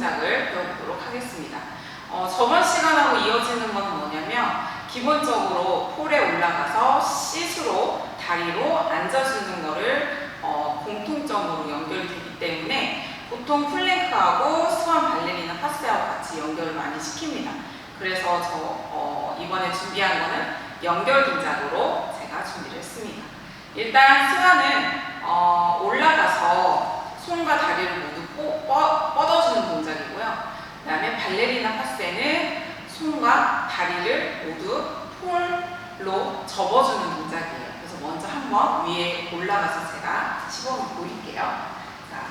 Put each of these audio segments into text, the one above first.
동작을 배워보도록 하겠습니다. 어, 저번 시간하고 이어지는 건 뭐냐면 기본적으로 폴에 올라가서 시스로 다리로 앉아주는 거를 어, 공통점으로 연결되기 때문에 보통 플랭크하고 수완 발레리나 파스하고 같이 연결을 많이 시킵니다. 그래서 저 어, 이번에 준비한 거는 연결 동작으로 제가 준비를 했습니다. 일단 수완은 그 다음에 발레리나 파스는 손과 다리를 모두 폴로 접어주는 동작이에요. 그래서 먼저 한번 위에 올라가서 제가 시범을 보일게요. 자.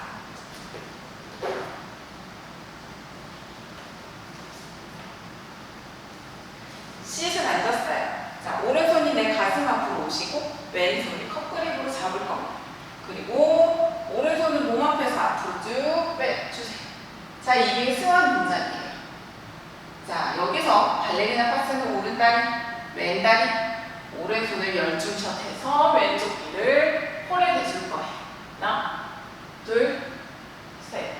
시옷을 앉았어요. 자, 오른손이 내 가슴 앞으로 오시고 왼손이 컵 그립으로 잡을 겁니다. 그리고 오른손은 몸 앞에서 앞으로 쭉 빼주세요. 자, 이게 스완 동작이에요. 자, 여기서 발레리나 파스는 오른다리, 왼다리, 오른손을 열중샷 해서 왼쪽 귀를 폴에 대줄 거예요. 하나, 둘, 셋.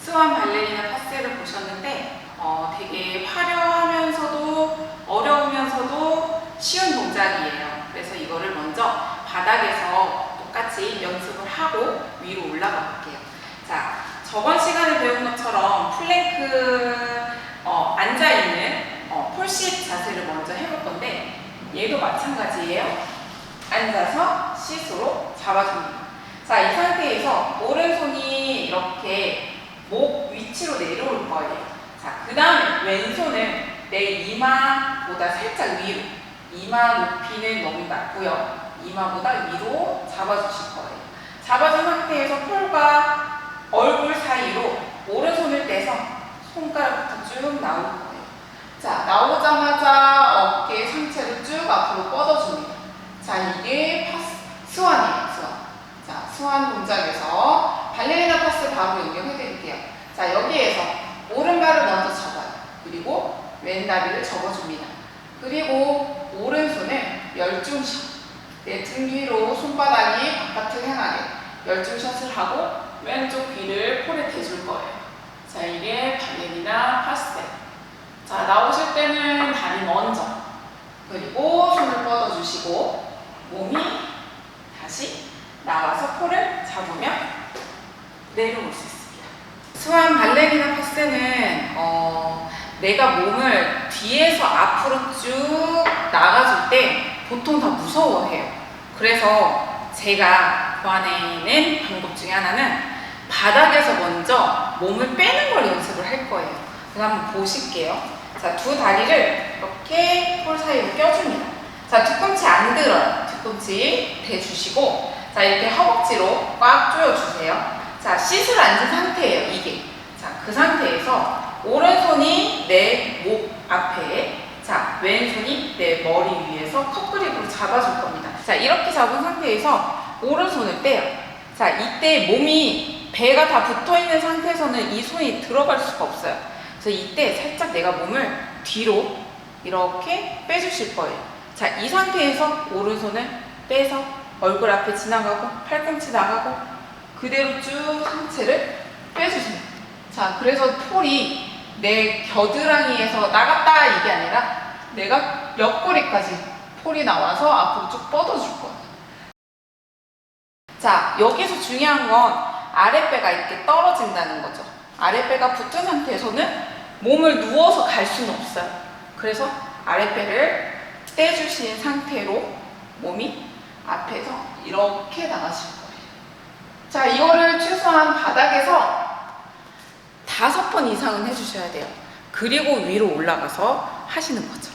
스완 발레리나 파스를 보셨는데 어, 되게 화려하면서도 어려우면서도 쉬운 동작이에요. 그래서 이거를 먼저 바닥에서 똑같이 연습을 하고 위로 올라가 볼게요. 자, 저번 시간에 배운 것처럼 플랭크 어, 앉아있는 어, 폴식 자세를 먼저 해볼 건데 얘도 마찬가지예요. 앉아서 시스로 잡아줍니다. 자, 이 상태에서 오른손이 이렇게 목 위치로 내려올 거예요. 자, 그 다음에 왼손은 내 이마보다 살짝 위로. 이마 높이는 너무 낮고요. 이마보다 위로 잡아주실 거예요. 잡아준 상태에서 폴과 얼굴 사이로 오른손을 떼서 손가락부터 쭉 나올 거예요. 자, 나오자마자 어깨 상체를 쭉 앞으로 뻗어줍니다. 자, 이게 파스, 스완이에요, 스완. 자, 스완 동작에서 발레리나 파스 바로 연결해 드릴게요. 자, 여기에서 오른발을 먼저 잡아요. 그리고 왼다리를 접어줍니다. 그리고 오른손을 열중샷. 내등 뒤로 손바닥이 바깥을 향하게 열중샷을 하고 왼쪽 귀를 폴에 대줄 거예요. 자, 이게 발레리나 파스. 자, 나오실 때는 다리 먼저. 그리고 손을 뻗어주시고 몸이 다시 나와서 폴을 잡으면 내려올 수 있습니다. 수완 발레리나 파스는 어, 내가 몸을 뒤에서 앞으로 쭉 나가줄 때 보통 다 무서워해요. 그래서 제가 고안해낸 방법 중에 하나는 바닥에서 먼저 몸을 빼는 걸 연습을 할 거예요. 그럼 한번 보실게요. 자, 두 다리를 이렇게 폴 사이로 껴줍니다. 자, 뒤꿈치 안 들어요. 뒤꿈치 대주시고, 자, 이렇게 허벅지로 꽉 조여주세요. 자, 시술 앉은 상태예요, 이게. 자, 그 상태에서 오른손이 내 목 앞에, 자, 왼손이 내 머리 위에서 컵그립으로 잡아줄 겁니다. 자, 이렇게 잡은 상태에서 오른손을 떼요. 자, 이때 몸이 배가 다 붙어 있는 상태에서는 이 손이 들어갈 수가 없어요. 그래서 이때 살짝 내가 몸을 뒤로 이렇게 빼주실 거예요. 자, 이 상태에서 오른손을 빼서 얼굴 앞에 지나가고 팔꿈치 나가고 그대로 쭉 상체를 빼주세요. 자, 그래서 폴이 내 겨드랑이에서 나갔다 이게 아니라 내가 옆구리까지 폴이 나와서 앞으로 쭉 뻗어줄 거예요. 자, 여기서 중요한 건 아랫배가 이렇게 떨어진다는 거죠. 아랫배가 붙은 상태에서는 몸을 누워서 갈 수는 없어요. 그래서 아랫배를 떼주신 상태로 몸이 앞에서 이렇게 나가실 거예요. 자, 이거를 최소한 바닥에서 다섯 번 이상은 해주셔야 돼요. 그리고 위로 올라가서 하시는 거죠.